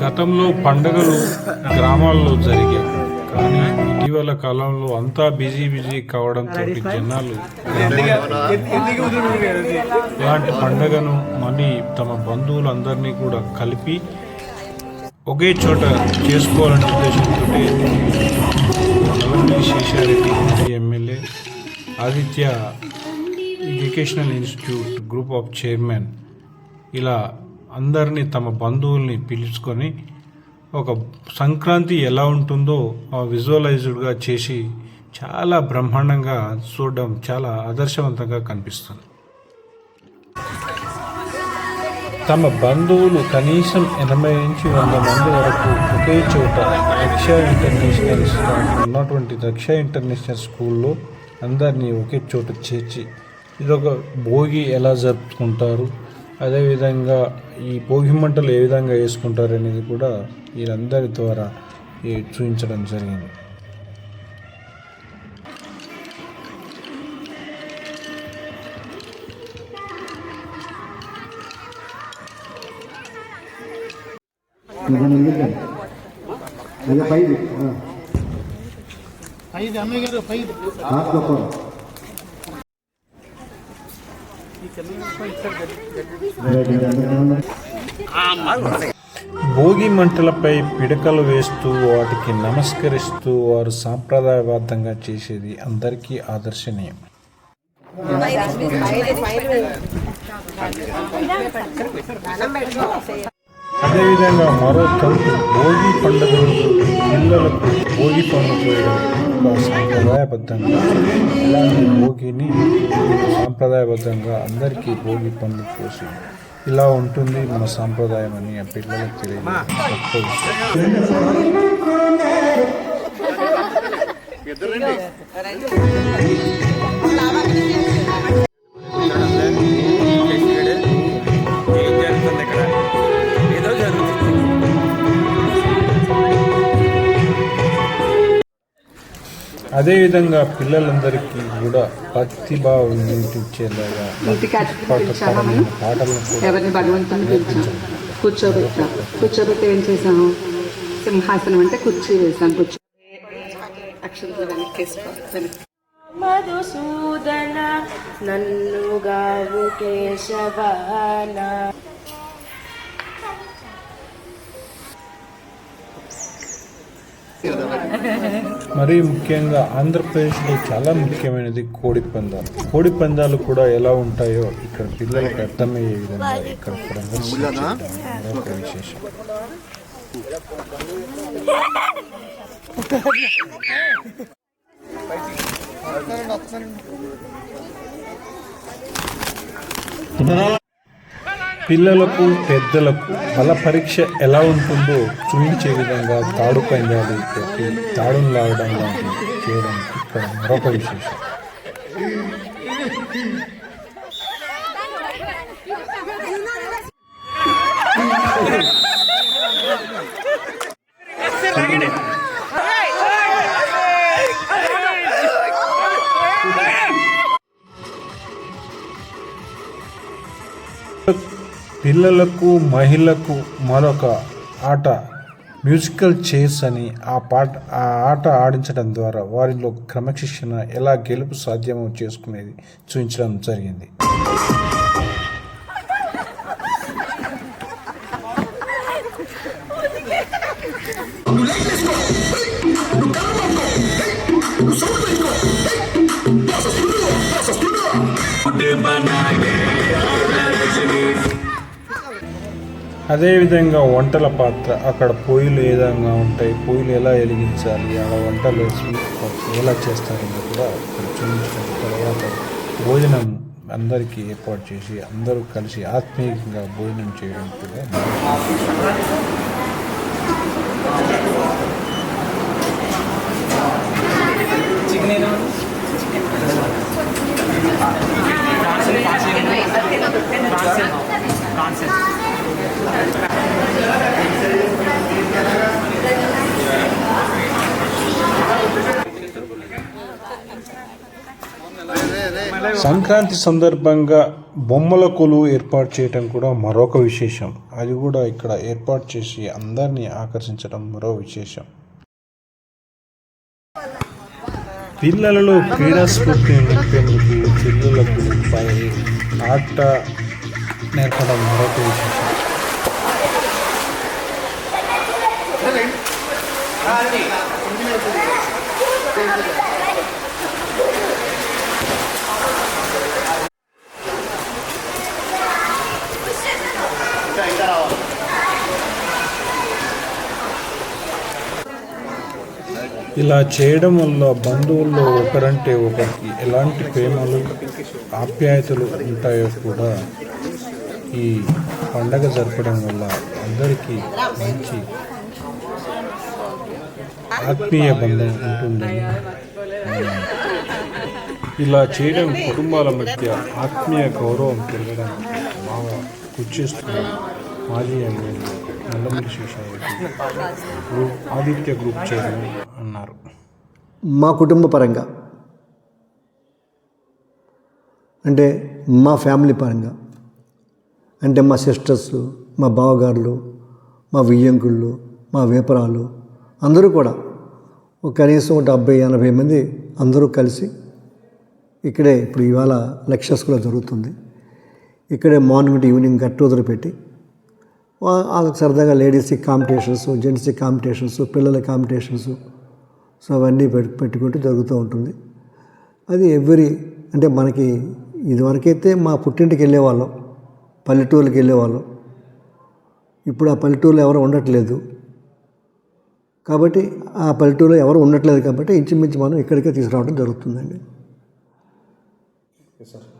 గతంలో పండుగలు గ్రామాల్లో జరిగాయి. కానీ ఇటీవల కాలంలో అంతా బిజీ బిజీ కావడంతో జనాలు ఇలాంటి పండుగను మళ్ళీ తమ బంధువులందరినీ కూడా కలిపి ఒకే చోట చేసుకోవాలనే ఉద్దేశంతో Nallamalli Seshareddy MLA Aditya educational institute group of chairman ఇలా అందరినీ తమ బంధువుల్ని పిలుచుకొని ఒక సంక్రాంతి ఎలా ఉంటుందో ఆ విజువలైజ్డ్గా చేసి చాలా బ్రహ్మాండంగా చూడడం చాలా ఆదర్శవంతంగా కనిపిస్తుంది. తమ బంధువులు కనీసం ఎనభై నుంచి వంద మంది వరకు ఒకే చోట దక్ష ఇంటర్నేషనల్ ఉన్నటువంటి దక్ష ఇంటర్నేషనల్ స్కూల్లో అందరినీ ఒకే చోట చేర్చి ఇదొక భోగి ఎలా జరుపుకుంటారు? అదేవిధంగా ఈ భోగి మంటలు ఏ విధంగా వేసుకుంటారు అనేది కూడా వీరందరి ద్వారా ఈ చూపించడం జరిగింది. ఐదు అమ్మాయి గారు పై భోగి మంటలపై పిడకలు వేస్తూ వాటికి నమస్కరిస్తూ వారు సాంప్రదాయబద్ధంగా చేసేది అందరికీ ఆదర్శనీయం. అదేవిధంగా మరో తంతు భోగి పండుగ రోజు పిల్లలకు భోగి పండు ఒక సాంప్రదాయబద్ధంగా ఇలాంటి భోగిని సాంప్రదాయబద్ధంగా అందరికీ భోగి పండు కోసి ఇలా ఉంటుంది మన సాంప్రదాయం అని ఆ పిల్లలకు తెలియదు అదేవిధంగా పిల్లలందరికీ కూడా భక్తి భావం నేర్పించేలాగా పాటలను ఎవరిని భగవంతుని పిలిచాం? కూర్చోబెట్టాం. కూర్చోబెట్టి ఏం చేసాము సింహాసనం అంటే కుర్చీ వేసాం కుర్చీ అక్షంతలు వెనక్కి. మధుసూదన నన్నుగావు కేశవాన. మరీ ముఖ్యంగా ఆంధ్రప్రదేశ్లో చాలా ముఖ్యమైనది కోడి పందాలు. కోడి పందాలు కూడా ఎలా ఉంటాయో ఇక్కడ పిల్లలకు అర్థమయ్యే విధంగా ఇక్కడ ప్రదర్శించడం మరొక పిల్లలకు పెద్దలకు బల పరీక్ష ఎలా ఉంటుందో చూపించే విధంగా తాడు పందాలు పెట్టి తాడును లాగడం లాంటివి చేయడానికి ఇక్కడ మరొక విశేషం. పిల్లలకు మహిళలకు మరొక ఆట మ్యూజికల్ చైర్స్ అని ఆ పాట ఆ ఆట ఆడించడం ద్వారా వారిలో క్రమశిక్షణ ఎలా గెలుపు సాధ్యమో చేసుకునేది చూపించడం జరిగింది. అదేవిధంగా వంటల పాత్ర. అక్కడ పొయ్యిలు ఏ విధంగా ఉంటాయి? పొయ్యిలు ఎలా వెలిగించాలి? ఆ వంటలు ఎలా చేస్తారని కూడా ఇక్కడ తర్వాత భోజనం అందరికీ ఏర్పాటు చేసి అందరూ కలిసి ఆత్మీయంగా భోజనం చేయడం కూడా సంక్రాంతి సందర్భంగా బొమ్మల కొలువు ఏర్పాటు చేయటం కూడా మరొక విశేషం. అది కూడా ఇక్కడ ఏర్పాటు చేసి అందరినీ ఆకర్షించడం మరో విశేషం. పిల్లలలో క్రీడా స్ఫూర్తిని నింపేందుకు పిల్లలకు పై ఆట నేర్పడం మరొక విశేషం. ఇలా చేయడం వల్ల బంధువుల్లో ఒకరంటే ఒకరికి ఎలాంటి ప్రేమలు ఆప్యాయతలు ఉంటాయో కూడా ఈ పండగ జరపడం వల్ల అందరికీ మంచి ఆత్మీయ బంధం ఉంటుందని ఇలా చేయడం కుటుంబాల మధ్య ఆత్మీయ గౌరవం పెరగడం బాగా కృషి మాజీ MLA Nallamalli Seshareddy group Aditya group chairman అన్నారు మా కుటుంబ పరంగా అంటే మా ఫ్యామిలీ పరంగా అంటే మా సిస్టర్స్ మా బావగారులు మా వియ్యంకుళ్ళు మా వేపరాలు అందరూ కూడా ఒక కనీసం ఒక డెబ్బై ఎనభై మంది అందరూ కలిసి ఇక్కడే ఇప్పుడు ఇవాళ లెక్చర్స్ కూడా జరుగుతుంది. ఇక్కడే మార్నింగ్ ఈవినింగ్ గట్టు పెట్టి వాళ్ళకి సరదాగా లేడీస్కి కాంపిటీషన్స్ జెంట్స్కి కాంపిటీషన్స్ పిల్లల కాంపిటీషన్స్ సో అవన్నీ పెట్టు పెట్టుకుంటూ జరుగుతూ ఉంటుంది. అది ఎవ్రీ అంటే మనకి ఇదివరకైతే మా పుట్టింటికి వెళ్ళేవాళ్ళం పల్లెటూరుకి వెళ్ళేవాళ్ళం. ఇప్పుడు ఆ పల్లెటూరులో ఎవరు ఉండట్లేదు. కాబట్టి ఆ పల్లెటూరులో ఎవరు ఉండట్లేదు కాబట్టి ఇంచుమించు మనం ఇక్కడికే తీసుకురావడం జరుగుతుందండి.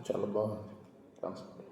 చాలా బాగుంది.